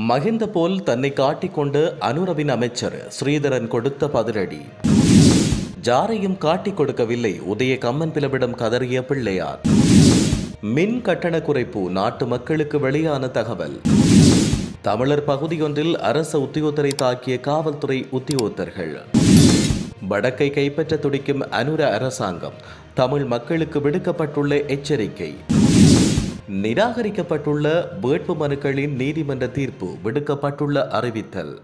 மகிந்த போல் தன்னை காட்டிக்கொண்டு அனுரவின் அமைச்சர் ஸ்ரீதரன் கொடுத்த பதிலடி. ஜாரையும் காட்டிக் கொடுக்கவில்லை. உதய கம்மன் பிளவிடம் கதறிய பிள்ளையார். மின் கட்டண குறைப்பு நாட்டு மக்களுக்கு வெளியான தகவல். தமிழர் பகுதியொன்றில் அரச உத்தியோகத்தரை தாக்கிய காவல்துறை உத்தியோகத்தர்கள். வடக்கை கைப்பற்ற துடிக்கும் அனுர அரசாங்கம் தமிழ் மக்களுக்கு விடுக்கப்பட்டுள்ள எச்சரிக்கை. நிராகரிக்கப்பட்டுள்ள வேட்பு மனுக்களின் நீதிமன்ற தீர்ப்பு விடுக்கப்பட்டுள்ள அறிவித்தல்.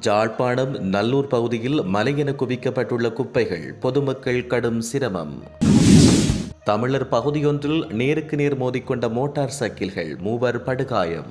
ஜாழ்ப்பாணம் நல்லூர் பகுதியில் மலையென குவிக்கப்பட்டுள்ள குப்பைகள் பொதுமக்கள் கடும் சிரமம். தமிழர் பகுதியொன்றில் நேருக்கு நேர் மோதிக்கொண்ட மோட்டார் சைக்கிள்கள் மூவர் படுகாயம்.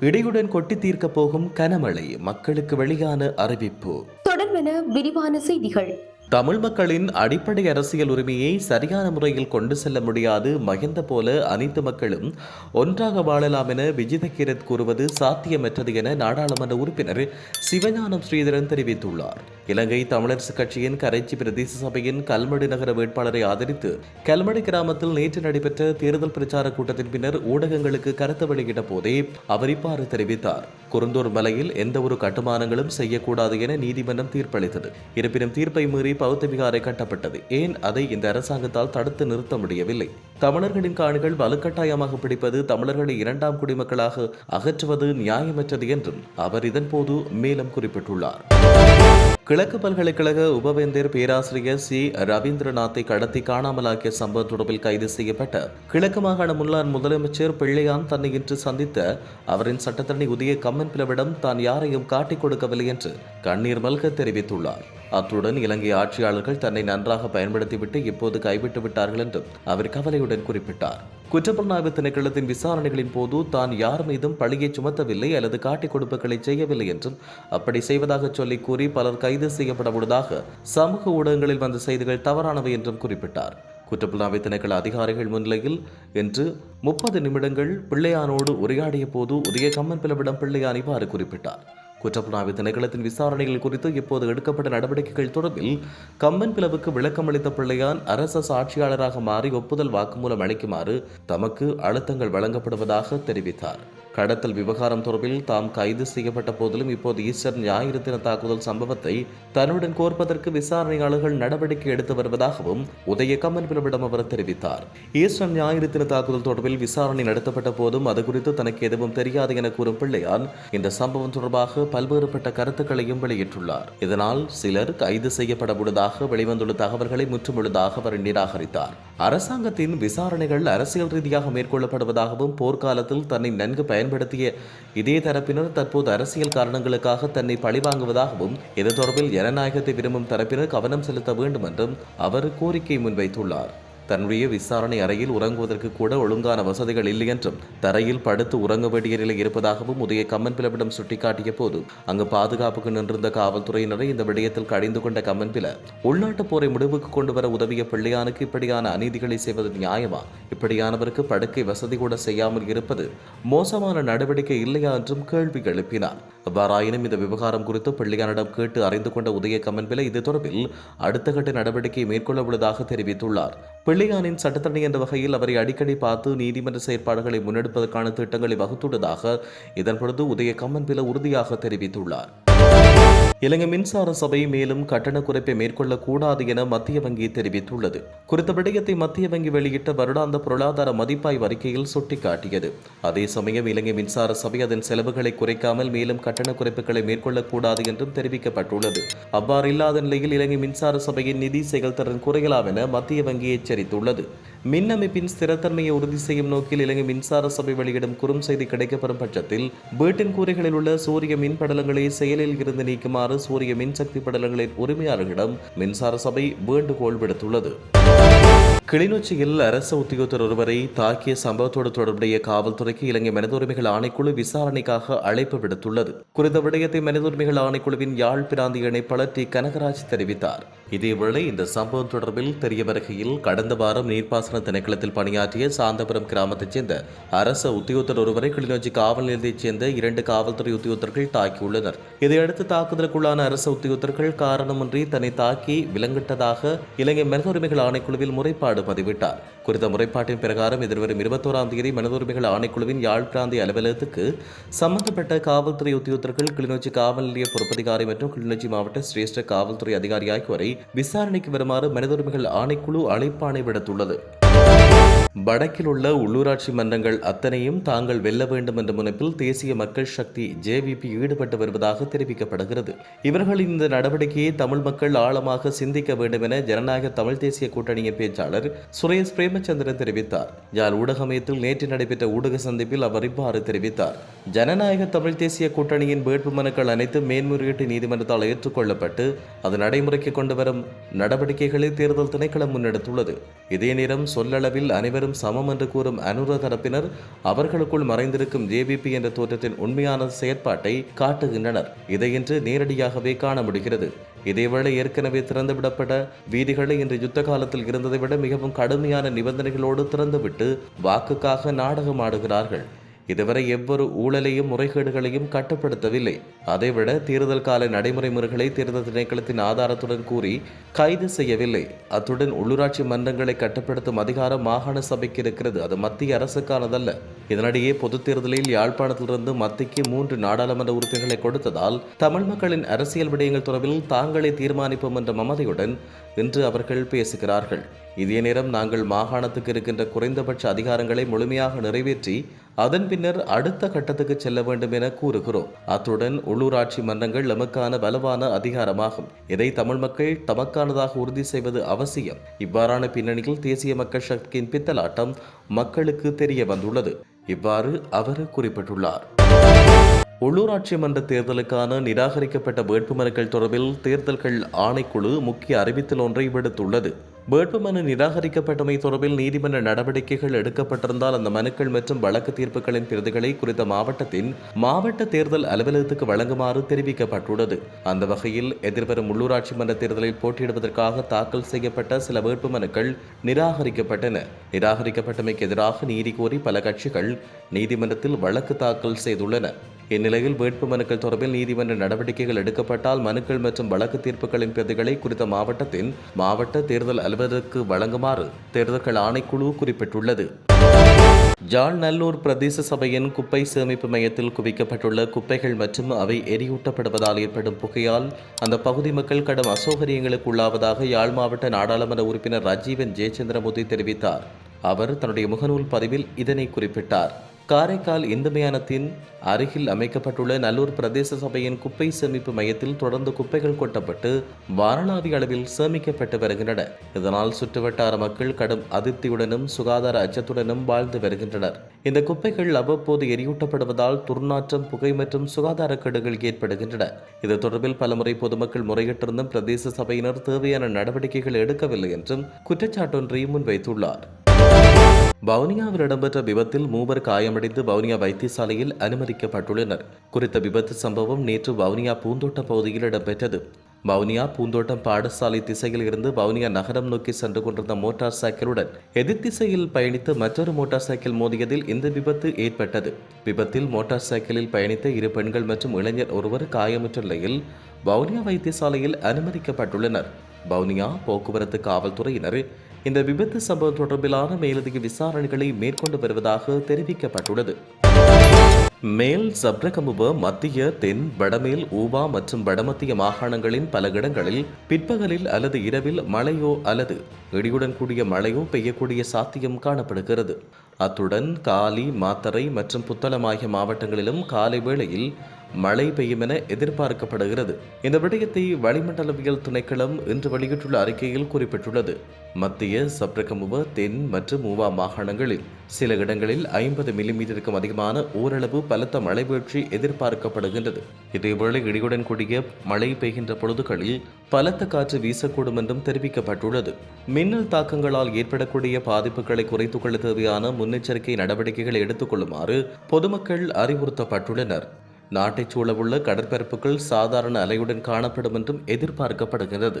இடியுடன் கொட்டி தீர்க்கப் போகும் கனமழை மக்களுக்கு வெளியான அறிவிப்பு. தொடர்பென விரிவான செய்திகள். தமிழ் மக்களின் அடிப்படை அரசியல் உரிமையை சரியான முறையில் கொண்டு செல்ல முடியாது மகிந்த போல அனைத்து மக்களும் ஒன்றாக வாழலாம் என விஜித கீரத் கூறுவது சாத்தியமற்றது என நாடாளுமன்ற உறுப்பினர் சிவஞானம் ஸ்ரீதரன் தெரிவித்துள்ளார். இலங்கை தமிழரசு கட்சியின் கரைச்சி பிரதேச சபையின் கல்மடி நகர வேட்பாளரை ஆதரித்து கல்மடி கிராமத்தில் நேற்று நடைபெற்ற தேர்தல் பிரச்சார கூட்டத்தின் பின்னர் ஊடகங்களுக்கு கருத்து வெளியிட்ட போதே அவர் இவ்வாறு தெரிவித்தார். குருந்தூர் மலையில் எந்த ஒரு கட்டுமானங்களும் செய்யக்கூடாது என நீதிமன்றம் தீர்ப்பளித்தது. இருப்பினும் தீர்ப்பை மீறி பௌத்த விகாரை கட்டப்பட்டது. ஏன் அதை இந்த அரசாங்கத்தால் தடுத்து நிறுத்த முடியவில்லை? தமிழர்களின் காணிகள் வலுக்கட்டாயமாக பிடிப்பது தமிழர்களை இரண்டாம் குடிமக்களாக அகற்றுவது நியாயமற்றது என்றும் அவர் இதன்போது மேலும் குறிப்பிட்டுள்ளார். கிழக்கு பல்கலைக்கழக உபவேந்தர் பேராசிரியர் சி. ரவீந்திரநாத்தை கடத்தி காணாமலாக்கிய சம்பவம் தொடர்பில் கைது செய்யப்பட்ட கிழக்கு மாகாண முன்னாள் முதலமைச்சர் பிள்ளையான் தன்னை இன்று சந்தித்த அவரின் சட்டத்தரணி உதய கம்மன் பிளவிடம் தான் யாரையும் காட்டிக் கொடுக்கவில்லை என்று கண்ணீர் மல்க தெரிவித்துள்ளார். அத்துடன் இலங்கை ஆட்சியாளர்கள் தன்னை நன்றாக பயன்படுத்திவிட்டு இப்போது கைவிட்டு விட்டார்கள் என்றும் அவர் கவலையுடன் குறிப்பிட்டார். குற்றப்புலனாய்வு திணைக்களத்தின் விசாரணைகளின் போது தான் யார் மீதும் பழியை சுமத்தவில்லை அல்லது காட்டிக் கொடுப்புகளை செய்யவில்லை என்றும் அப்படி செய்வதாக சொல்லி கூறி பலர் கைது செய்யப்பட உள்ளதாக சமூக ஊடகங்களில் வந்த செய்திகள் தவறானவை என்றும் குறிப்பிட்டார். குற்றப்புலனாய்வு திணைக்கள அதிகாரிகள் முன்னிலையில் இன்று முப்பது நிமிடங்கள் பிள்ளையானோடு உரையாடிய போது உதய கம்மன் பிளவிடம் பிள்ளையான் இவ்வாறு குறிப்பிட்டார். குற்றப்புலனாய்வு திணைக்களத்தின் விசாரணைகள் குறித்து இப்போது எடுக்கப்பட்ட நடவடிக்கைகள் தொடர்பில் கம்பன் பிளவுக்கு விளக்கம் அளித்த பிள்ளையான் அரச சாட்சியாளராக மாறி ஒப்புதல் வாக்குமூலம் அளிக்குமாறு தமக்கு அழுத்தங்கள் வழங்கப்படுவதாக தெரிவித்தார். கடத்தல் விவகாரம் தொடர்பில் தாம் கைது செய்யப்பட்ட போதிலும் இப்போது ஈஸ்டர் ஞாயிறு தின தாக்குதல் சம்பவத்தை தன்னுடன் கோர்ப்பதற்கு விசாரணையாளர்கள் நடவடிக்கை எடுத்து வருவதாகவும் உதய கம்மன் பிளவிடம் அவர் தெரிவித்தார். ஈஸ்டர் ஞாயிறு தின தாக்குதல் தொடர்பில் விசாரணை நடத்தப்பட்ட போதும் அது குறித்து தனக்கு எதுவும் தெரியாது என கூறும் பிள்ளையான் இந்த சம்பவம் தொடர்பாக பல்வேறுபட்ட கருத்துக்களையும் வெளியிட்டுள்ளார். இதனால் சிலர் கைது செய்யப்பட உள்ளதாக வெளிவந்துள்ள தகவல்களை முற்றுமுழுதாக அவர் நிராகரித்தார். அரசாங்கத்தின் விசாரணைகள் அரசியல் ரீதியாக மேற்கொள்ளப்படுவதாகவும் போர்க்காலத்தில் தன்னை நன்கு பயன் பயன்படுத்திய இதே தரப்பினர் தற்போது அரசியல் காரணங்களுக்காக தன்னை பழிவாங்குவதாகவும் இது தொடர்பில் ஜனநாயகத்தை விரும்பும் தரப்பினர் கவனம் செலுத்த வேண்டும் என்றும் அவர் கோரிக்கை முன்வைத்துள்ளார். தன்னுடைய விசாரணை அறையில் உறங்குவதற்கு கூட ஒழுங்கான வசதிகள் இல்லை என்றும் தரையில் படுத்து உறங்க வேண்டிய நிலை இருப்பதாகவும் உதய கம்மன் பிளவிடம் சுட்டிக்காட்டிய போது அங்கு பாதுகாப்புக்கு நின்றிருந்த காவல்துறையினரை இந்த விடயத்தில் கடிந்து கொண்ட கம்மன் பில உள்நாட்டு போரை முடிவுக்கு கொண்டு வர உதவிய பிள்ளையானுக்கு இப்படியான அநீதிகளை செய்வது நியாயமா? இப்படியானவருக்கு படுக்கை வசதி கூட செய்யாமல் இருப்பது மோசமான நடவடிக்கை இல்லையா? என்றும் கேள்வி எழுப்பினார் அவ்வாறாயினும் இந்த விவகாரம் குறித்து பிள்ளையானிடம் கேட்டு அறிந்து கொண்ட உதய கம்மன் இது தொடர்பில் அடுத்த கட்ட நடவடிக்கை மேற்கொள்ள உள்ளதாக தெரிவித்துள்ளார். பிள்ளையானின் சட்டத்தரணி என்ற வகையில் அவரை அடிக்கடி பார்த்து நீதிமன்ற செயற்பாடுகளை முன்னெடுப்பதற்கான திட்டங்களை வகுத்துள்ளதாக இதன்பொழுது உதய கம்மன் பில உறுதியாக தெரிவித்துள்ளார். இலங்கை மின்சார சபை மேலும் கட்டண குறைப்பை மேற்கொள்ளக்கூடாது என மத்திய வங்கி தெரிவித்துள்ளது. குறித்த விடயத்தை மத்திய வங்கி வெளியிட்ட வருடாந்த பொருளாதார மதிப்பாய்வு அறிக்கையில் சுட்டிக்காட்டியது. அதே சமயம் இலங்கை மின்சார சபை அதன் செலவுகளை குறைக்காமல் மேலும் கட்டண குறைப்புகளை மேற்கொள்ளக்கூடாது என்றும் தெரிவிக்கப்பட்டுள்ளது. அவ்வாறு இல்லாத நிலையில் இலங்கை மின்சார சபையின் நிதி செயல்திறன் குறையலாம் என மத்திய வங்கி எச்சரித்துள்ளது. மின் அமைப்பின் ஸ்திரத்தன்மையை உறுதி செய்யும் நோக்கில் இலங்கை மின்சார சபை வெளியிடும் குறுஞ்செய்தி கிடைக்கப்பெறும் பட்சத்தில் வீட்டின் கூரைகளில் உள்ள சூரிய மின் படலங்களை செயலில் இருந்து நீக்குமாறு சூரிய மின்சக்தி படலங்களின் உரிமையாளர்களிடம் மின்சார சபை வேண்டுகோள் விடுத்துள்ளது. கிளிநொச்சியில் அரசு உத்தியோகத்தர் ஒருவரை தாக்கிய சம்பவத்தோடு தொடர்புடைய காவல்துறைக்கு இலங்கை மனித உரிமைகள் ஆணைக்குழு விசாரணைக்காக அழைப்பு விடுத்துள்ளது. குறித்த விடயத்தை மனித உரிமைகள் ஆணைக்குழுவின் யாழ் பிராந்திய இணைப்பாளர் டி. கனகராஜ் தெரிவித்தார். இதேவேளை இந்த சம்பவம் தொடர்பில் தெரிய வருகையில் கடந்த வாரம் நீர்ப்பாசன திணைக்களத்தில் பணியாற்றிய சாந்தபுரம் கிராமத்தைச் சேர்ந்த அரச உத்தியோகத்தர் ஒருவரை கிளிநொச்சி காவல் நிலையத்தைச் சேர்ந்த இரண்டு காவல்துறை உத்தியோகத்தர்கள் தாக்கியுள்ளனர். இதையடுத்து தாக்குதலுக்குள்ளான அரச உத்தியோகத்தர்கள் காரணமின்றி தன்னை தாக்கி விலங்கிட்டதாக இலங்கை மனித உரிமைகள் ஆணைக்குழுவில் முறைப்பாடு பதிவிட்டார். குறித்த முறைப்பாட்டின் பிரகாரம் எதிர்வரும் இருபத்தோராம் தேதி மனித உரிமைகள் ஆணைக்குழுவின் யாழ் பிராந்திய அலுவலகத்துக்கு சம்பந்தப்பட்ட காவல்துறை உத்தியோகத்தர்கள் கிளிநொச்சி காவல் நிலைய பொறுப்பதிகாரி மற்றும் கிளிநொச்சி மாவட்ட சிரேஷ்ட காவல்துறை அதிகாரி ஆகியோரை விசாரணைக்கு வருமாறு மனித உரிமைகள் ஆணைக்குழு அழைப்பாணை விடுத்துள்ளது வடக்கில் உள்ள உள்ளூராட்சி மன்றங்கள் அத்தனையும் தாங்கள் வெல்ல வேண்டும் என்ற முனைப்பில் தேசிய மக்கள் சக்தி ஜேவிபி ஈடுபட்டு வருவதாக தெரிவிக்கப்படுகிறது. இவர்களின் இந்த நடவடிக்கையை தமிழ் மக்கள் ஆழமாக சிந்திக்க வேண்டும் என ஜனநாயக தமிழ் தேசிய கூட்டணியின் பேச்சாளர் சுரேஷ் பிரேமச்சந்திரன் தெரிவித்தார். யாழ் ஊடகமயத்தில் நேற்று நடைபெற்ற ஊடக சந்திப்பில் அவர் இவ்வாறு தெரிவித்தார். ஜனநாயக தமிழ் தேசிய கூட்டணியின் வேட்பு மனுக்கள் அனைத்தும் மேன்முறையீட்டு நீதிமன்றத்தால் ஏற்றுக்கொள்ளப்பட்டு அது நடைமுறைக்கு கொண்டு வரும் நடவடிக்கைகளை தேர்தல் திணைக்களம் முன்னெடுத்துள்ளது. இதே நேரம் சொல்லளவில் அனைவரும் சமம் என்று கூறும் அனுர தரப்பினர் அவர்களுக்குள் மறைந்திருக்கும் ஜேபிபி என்ற தோற்றத்தின் உண்மையான செயற்பாட்டை காட்டுகின்றனர். இதை இன்று நேரடியாகவே காண முடிகிறது. இதேவேளை ஏற்கனவே திறந்துவிடப்பட வீதிகளை இன்று யுத்த காலத்தில் இருந்ததை விட மிகவும் கடுமையான நிபந்தனைகளோடு திறந்துவிட்டு வாக்குக்காக நாடகமாடுகிறார்கள். இதுவரை எவ்வொரு ஊழலையும் முறைகேடுகளையும் கட்டுப்படுத்தவில்லை. அதைவிட தேர்தல் கால நடைமுறை முறைகளை தேர்தல் திணைக்களத்தின் ஆதாரத்துடன் கூறி கைது செய்யவில்லை. அத்துடன் உள்ளூராட்சி மன்றங்களை கட்டுப்படுத்தும் அதிகாரம் மாகாண சபைக்கு இருக்கிறது. அது மத்திய அரசுக்கானதல்ல. இதனிடையே பொதுத் தேர்தலில் யாழ்ப்பாணத்திலிருந்து மத்திக்கு மூன்று நாடாளுமன்ற உறுப்பினர்களை கொடுத்ததால் தமிழ் மக்களின் அரசியல் விடயங்கள் தொடர்பில் தாங்களே தீர்மானிப்போம் என்ற மமதையுடன் என்று அவர்கள் பேசுகிறார்கள். இதே நேரம் நாங்கள் மாகாணத்துக்கு இருக்கின்ற குறைந்தபட்ச அதிகாரங்களை முழுமையாக நிறைவேற்றி அதன் பின்னர் அடுத்த கட்டத்துக்கு செல்ல வேண்டும் என கூறுகிறோம். அத்துடன் உள்ளூராட்சி மன்றங்கள் நமக்கான பலவான அதிகாரமாகும். இதை தமிழ் மக்கள் தமக்கானதாக உறுதி செய்வது அவசியம். இவ்வாறான பின்னணியில் தேசிய மக்கள் சக்தியின் பித்தலாட்டம் மக்களுக்கு தெரிய வந்துள்ளது. இவ்வாறு அவர் குறிப்பிட்டுள்ளார். உள்ளூராட்சி மன்ற தேர்தலுக்கான நிராகரிக்கப்பட்ட வேட்புமனுக்கள் தொடர்பில் தேர்தல்கள் ஆணைக்குழு முக்கிய அறிவித்தல் ஒன்றை விடுத்துள்ளது. வேட்புமனு நிராகரிக்கப்பட்டமை தொடர்பில் நீதிமன்ற நடவடிக்கைகள் எடுக்கப்பட்டிருந்தால் அந்த மனுக்கள் மற்றும் வழக்கு தீர்ப்புகளின் பிரதிகளை குறித்த மாவட்டத்தின் மாவட்ட தேர்தல் அலுவலகத்துக்கு வழங்குமாறு தெரிவிக்கப்பட்டுள்ளது. அந்த வகையில் எதிர்வரும் உள்ளூராட்சி மன்ற தேர்தலில் போட்டியிடுவதற்காக தாக்கல் செய்யப்பட்ட சில வேட்புமனுக்கள் நிராகரிக்கப்பட்டன. நிராகரிக்கப்பட்டமைக்கு எதிராக நீதி கோரி பல கட்சிகள் நீதிமன்றத்தில் வழக்கு தாக்கல் செய்துள்ளன. இந்நிலையில் வேட்புமனுக்கள் தொடர்பில் நீதிமன்ற நடவடிக்கைகள் எடுக்கப்பட்டால் மனுக்கள் மற்றும் வழக்கு தீர்ப்புகளின் பிரதிகளை குறித்த மாவட்டத்தின் மாவட்ட தேர்தல் அலுவலருக்கு வழங்குமாறு தேர்தல்கள் ஆணைக்குழு குறிப்பிட்டுள்ளது. ஜாழ் நல்லூர் பிரதேச சபையின் குப்பை சேமிப்பு மையத்தில் குவிக்கப்பட்டுள்ள குப்பைகள் மற்றும் அவை எரியூட்டப்படுவதால் ஏற்படும் புகையால் அந்த பகுதி மக்கள் கடும் அசௌகரியங்களுக்கு உள்ளாவதாக யாழ் மாவட்ட நாடாளுமன்ற உறுப்பினர் ராஜீவன் ஜெயச்சந்திரமூர்த்தி தெரிவித்தார். அவர் தன்னுடைய முகநூல் பதிவில் இதனை குறிப்பிட்டார். காரைக்கால் இந்து மயானத்தின் அருகில் அமைக்கப்பட்டுள்ள நல்லூர் பிரதேச சபையின் குப்பை சேமிப்பு மையத்தில் தொடர்ந்து குப்பைகள் கொட்டப்பட்டு வாரணாதி அளவில் சேமிக்கப்பட்டு வருகின்றன. இதனால் சுற்றுவட்டார மக்கள் கடும் அதிருப்தியுடனும் சுகாதார அச்சத்துடனும் வாழ்ந்து வருகின்றனர். இந்த குப்பைகள் அவ்வப்போது எரியூட்டப்படுவதால் துர்நாற்றம் புகை மற்றும் சுகாதார கெடுகள் ஏற்படுகின்றன. இது தொடர்பில் பலமுறை பொதுமக்கள் முறையிட்டிருந்தும் பிரதேச சபையினர் தேவையான நடவடிக்கைகள் எடுக்கவில்லை என்றும் குற்றச்சாட்டொன்றை முன்வைத்துள்ளார். வவுனியாவில் இடம்பெற்ற விபத்தில் மூவர் காயமடைந்து வவுனியா வைத்தியசாலையில் அனுமதிக்கப்பட்டுள்ளனர். குறித்த விபத்து சம்பவம் நேற்று வவுனியா பூந்தோட்டம் பகுதியில் இடம்பெற்றது. வவுனியா பூந்தோட்டம் பாடசாலை திசையில் இருந்து வவுனியா நகரம் நோக்கி சென்று கொண்டிருந்த மோட்டார் சைக்கிளுடன் எதிர் திசையில் பயணித்த மற்றொரு மோட்டார் சைக்கிள் மோதியதில் இந்த விபத்து ஏற்பட்டது. விபத்தில் மோட்டார் சைக்கிளில் பயணித்த இரு பெண்கள் மற்றும் இளைஞர் ஒருவர் காயமுற்ற நிலையில் வவுனியா வைத்தியசாலையில் அனுமதிக்கப்பட்டுள்ளனர். வவுனியா போக்குவரத்து காவல்துறையினர் இந்த விபத்து சம்பவம் தொடர்பிலான மேலதிக விசாரணைகளை மேற்கொண்டு வருவதாக தெரிவிக்கப்பட்டுள்ளது. மேல் சப்ரகமுவ மத்திய தென் வடமேல் ஊவா மற்றும் வடமத்திய மாகாணங்களின் பல இடங்களில் பிற்பகலில் அல்லது இரவில் மழையோ அல்லது இடியுடன் கூடிய மழையோ பெய்யக்கூடிய சாத்தியம் காணப்படுகிறது. அத்துடன் காலி மாத்தறை மற்றும் புத்தளம் ஆகிய மாவட்டங்களிலும் காலை வேளையில் மழை பெய்யும் என எதிர்பார்க்கப்படுகிறது. இந்த விடயத்தை வளிமண்டலவியல் திணைக்களம் இன்று வெளியிட்டுள்ள அறிக்கையில் குறிப்பிட்டுள்ளது. மத்திய சப்ரகமுவ தென் மற்றும் மூவா மாகாணங்களில் சில இடங்களில் ஐம்பது மில்லிமீட்டருக்கும் அதிகமான ஓரளவு பலத்த மழை வீழ்ச்சி எதிர்பார்க்கப்படுகின்றது. இதேவேளை இடியுடன் கூடிய மழை பெய்கின்ற பொழுதுகளில் பலத்த காற்று வீசக்கூடும் என்றும் தெரிவிக்கப்பட்டுள்ளது. மின்னல் தாக்கங்களால் ஏற்படக்கூடிய பாதிப்புகளை குறைத்துக் கொள்ள தேவையான முன்னெச்சரிக்கை நடவடிக்கைகளை எடுத்துக்கொள்ளுமாறு பொதுமக்கள் அறிவுறுத்தப்பட்டுள்ளனர். நாட்டைச் சூழவுள்ள கடற்பரப்புகள் சாதாரண அலையுடன் காணப்படும் என்றும் எதிர்பார்க்கப்படுகிறது.